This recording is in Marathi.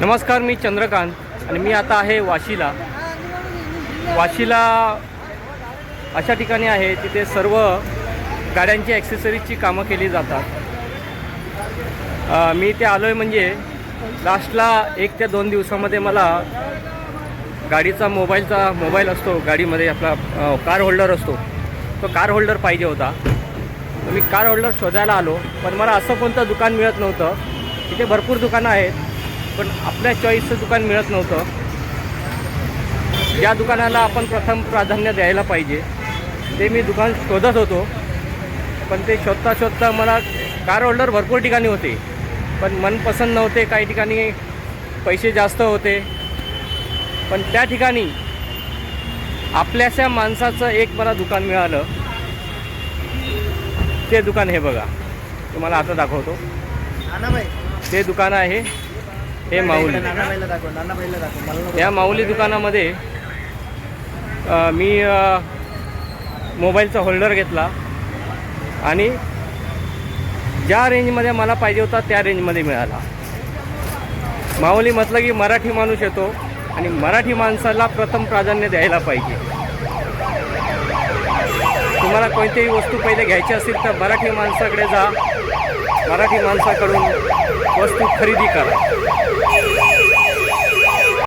नमस्कार मी चंद्रकांत आणि मी आता आहे वाशीला. वाशीला अशा ठिकाणी आहे तिथे सर्व गाड्यांची ॲक्सेसरीजची कामं केली जातात. मी इथे आलो आहे म्हणजे लास्टला एक ते दोन दिवसामध्ये मला गाडीचा मोबाईलचा मोबाईल असतो गाडीमध्ये आपला कार होल्डर असतो. तो कार होल्डर पाहिजे होता. मी कार होल्डर शोधायला आलो पण मला असं कोणतं दुकान मिळत नव्हतं. इथे भरपूर दुकानं आहेत. पण आपल्या चॉईसचं दुकान मिळत नव्हतं. ज्या दुकानाला आपण प्रथम प्राधान्य द्यायला पाहिजे ते मी दुकान शोधत होतो. पण ते शोधता शोधता मला कार होल्डर भरपूर ठिकाणी होते. पण मनपसंत नव्हते काही ठिकाणी पैसे जास्त होते. पण त्या ठिकाणी आपल्याशा माणसाचं एक मला दुकान मिळालं. ते दुकान हे बघा. तुम्हाला आता दाखवतो. ते दुकान आहे हे माऊली. या माऊली दुकानामध्ये मी मोबाईलचा होल्डर घेतला. आणि ज्या रेंजमध्ये मला पाहिजे होता त्या रेंजमध्ये मिळाला. माऊली म्हटलं की मराठी माणूस येतो आणि मराठी माणसाला प्रथम प्राधान्य द्यायला पाहिजे. तुम्हाला कोणतीही वस्तू पहिले घ्यायची असेल तर मराठी माणसाकडे जा. मराठी माणसाकडून वस्तू खरेदी करा.